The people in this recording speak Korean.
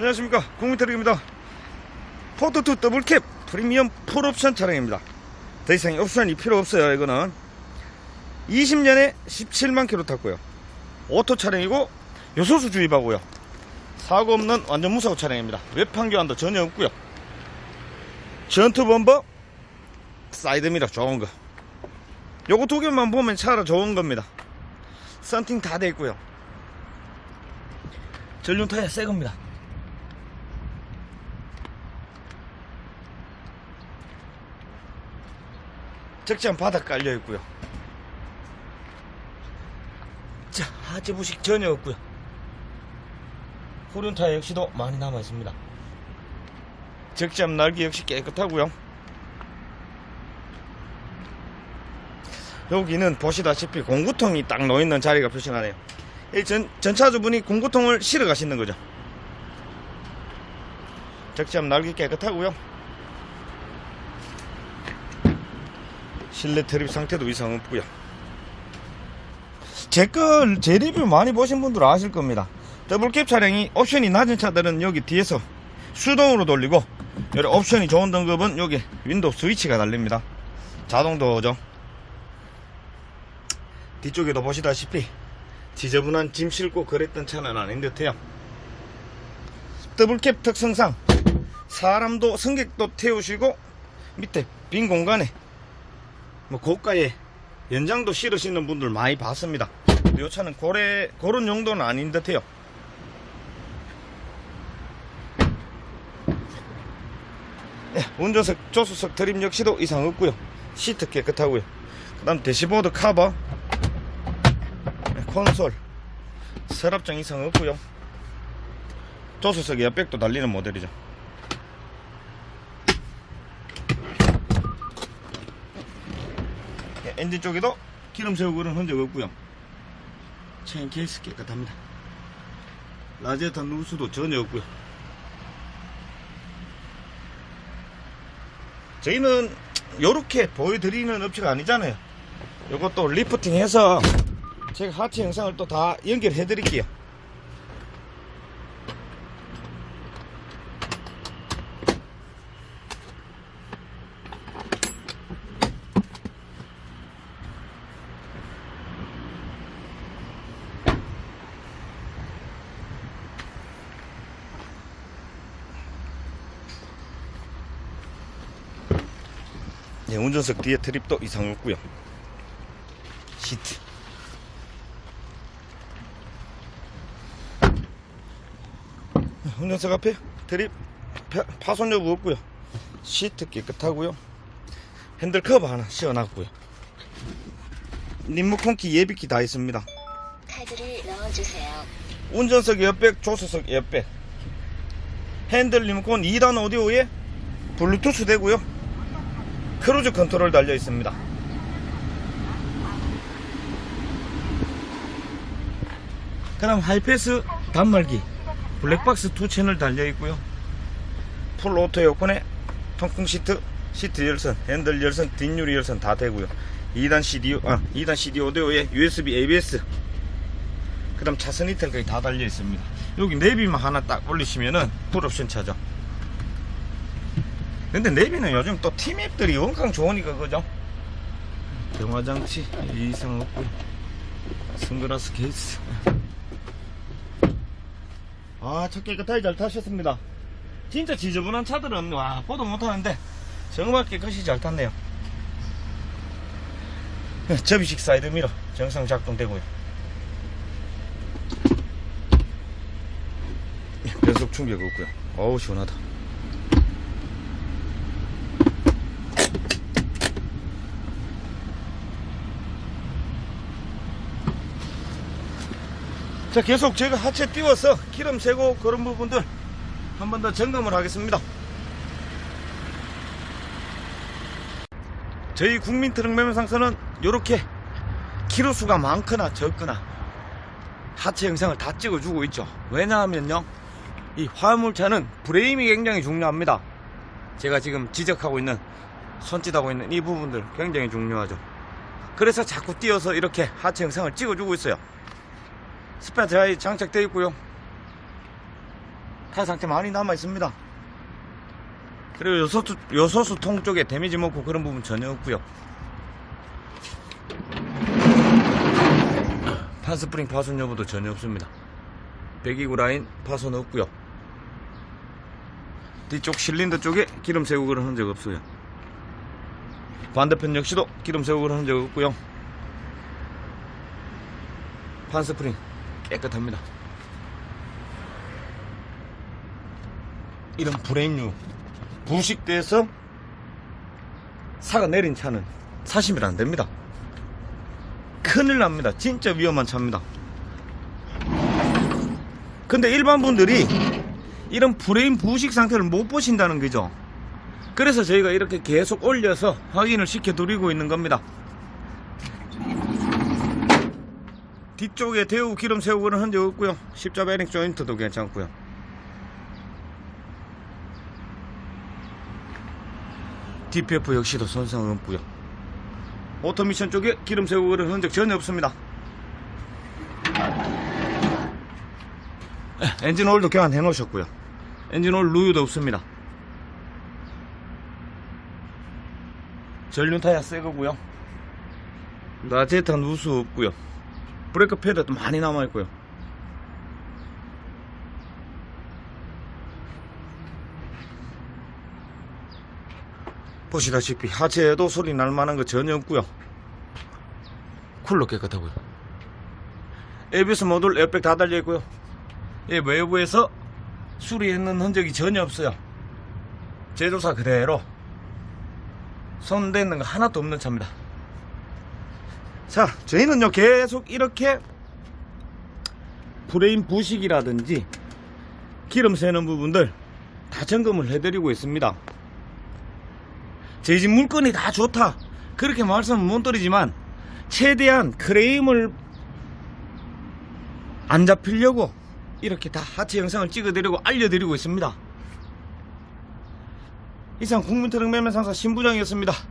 안녕하십니까. 국민트럭입니다. 포트2 더블캡 프리미엄 풀옵션 차량입니다. 더 이상 옵션이 필요 없어요 이거는. 20년에 17만 킬로 탔고요. 오토 차량이고 요소수 주입하고요. 사고 없는 완전 무사고 차량입니다. 외판 교환도 전혀 없고요. 전투 범버 사이드미러 좋은 거. 요거 두 개만 보면 차라 좋은 겁니다. 썬팅 다 돼 있고요. 전륜 타이어 새 겁니다 적장 바닥 깔려 있고요. 자, 하체 부식 전혀 없고요. 후륜 타이어 역시도 많이 남아 있습니다. 적장 날개 역시 깨끗하고요. 여기는 보시다시피 공구통이 딱 놓여있는 자리가 표시나네요. 이 전, 전차주분이 공구통을 실어 가시는 거죠. 적장 날개 깨끗하고요. 실내 트립 상태도 이상 없고요. 제걸 제 리뷰 많이 보신 분들은 아실 겁니다. 더블캡 차량이 옵션이 낮은 차들은 여기 뒤에서 수동으로 돌리고 여기 옵션이 좋은 등급은 여기 윈도우 스위치가 달립니다. 자동 도어죠. 뒤쪽에도 보시다시피 지저분한 짐 싣고 그랬던 차는 아닌 듯해요. 더블캡 특성상 사람도 승객도 태우시고 밑에 빈 공간에 뭐 고가에 연장도 실으시는 분들 많이 봤습니다. 이 차는 고래, 그런 용도는 아닌 듯해요. 예, 운전석, 조수석 드림 역시도 이상 없고요. 시트 깨끗하고요. 그 다음 대시보드 커버, 예, 콘솔, 서랍장 이상 없고요. 조수석 옆백도 달리는 모델이죠. 엔진 쪽에도 기름 세우고 그런 흔적 없고요. 체인 케이스 깨끗합니다. 라제타 누수도 전혀 없고요. 저희는 이렇게 보여드리는 업체가 아니잖아요. 이것도 리프팅 해서 제가 하체 영상을 또 다 연결해 드릴게요. 예, 운전석 뒤에 트립도 이상 없고요. 시트. 운전석 앞에 트립 파- 파손 여부 없고요. 시트 깨끗하고요. 핸들 커버 하나 씌워놨고요. 리모컨키 예비키 다 있습니다. 카드를 넣어주세요. 운전석 옆백, 조수석 옆백. 핸들 리모컨 2단 오디오에 블루투스 되고요. 크루즈 컨트롤 달려 있습니다. 그다음 하이패스 단말기 블랙박스 2 채널 달려 있고요. 풀 오토 에어컨에 통풍 시트, 시트 열선, 핸들 열선, 뒷유리 열선 다 되고요. 2단 CD, 아, 2단 CD 오디오에 USB ABS 그 다음 차선 이탈까지 다 달려 있습니다 여기 내비만 하나 딱 올리시면은 풀옵션 차죠 근데 내비는 요즘 또 티맵들이 원강 좋으니까 그죠? 경화장치 이상 없고 선글라스 케이스. 아차 깨끗하게 잘 타셨습니다. 진짜 지저분한 차들은 와 보도 못하는데 정말 깨끗이 잘 탔네요. 접이식 사이드미러 정상 작동되고요. 변속 충격 없고요. 어우 시원하다. 자 계속 제가 하체 띄워서 기름 세고 그런 부분들 한 번 더 점검을 하겠습니다. 저희 국민 트럭 매매상서는 이렇게 키로수가 많거나 적거나 하체 영상을 다 찍어주고 있죠. 왜냐하면요. 이 화물차는 브레임이 굉장히 중요합니다. 제가 지금 지적하고 있는 손짓하고 있는 이 부분들 굉장히 중요하죠. 그래서 자꾸 띄어서 이렇게 하체 영상을 찍어주고 있어요. 스페어 드라이 장착되어 있고요. 타이어 상태 많이 남아 있습니다. 그리고 요소수, 요소수 통 쪽에 데미지 먹고 그런 부분 전혀 없고요. 판스프링 파손 여부도 전혀 없습니다. 배기구 라인 파손 없고요. 뒤쪽 실린더 쪽에 기름 세우고를 한 적 없어요. 반대편 역시도 기름 세우고를 한 적 없고요. 판스프링 깨끗합니다. 이런 브레인류 부식돼서 사가 내린 차는 사시면 안 됩니다. 큰일 납니다. 진짜 위험한 차입니다. 근데 일반 분들이 이런 브레인 부식 상태를 못 보신다는 거죠. 그래서 저희가 이렇게 계속 올려서 확인을 시켜 드리고 있는 겁니다. 뒤쪽에 대우 기름 세우고는 한적 없고요. 십자 베링 조인트도 괜찮고요. DPF 역시도 손상 없고요. 오토미션 쪽에 기름 세우고는 한적 전혀 없습니다. 에, 엔진 오일도 교환해 놓으셨고요. 엔진 오일 누유도 없습니다. 전륜 타이어 새 거고요. 나제탄 우수 없고요. 브레이크 패드도 많이 남아 있고요. 보시다시피 하체에도 소리 날 만한 거 전혀 없고요. 쿨러 깨끗하고요. ABS 모듈 에어백 다 달려 있고요. 예, 외부에서 수리했는 흔적이 전혀 없어요. 제조사 그대로 손대는 거 하나도 없는 차입니다. 자, 저희는요 계속 이렇게 브레인 부식이라든지 기름 새는 부분들 다 점검을 해드리고 있습니다. 저희 집 물건이 다 좋다 그렇게 말씀은 못 드리지만 최대한 크레임을 안 잡히려고 이렇게 다 하체 영상을 찍어드리고 알려드리고 있습니다. 이상 국민트럭 매매 상사 신부장이었습니다.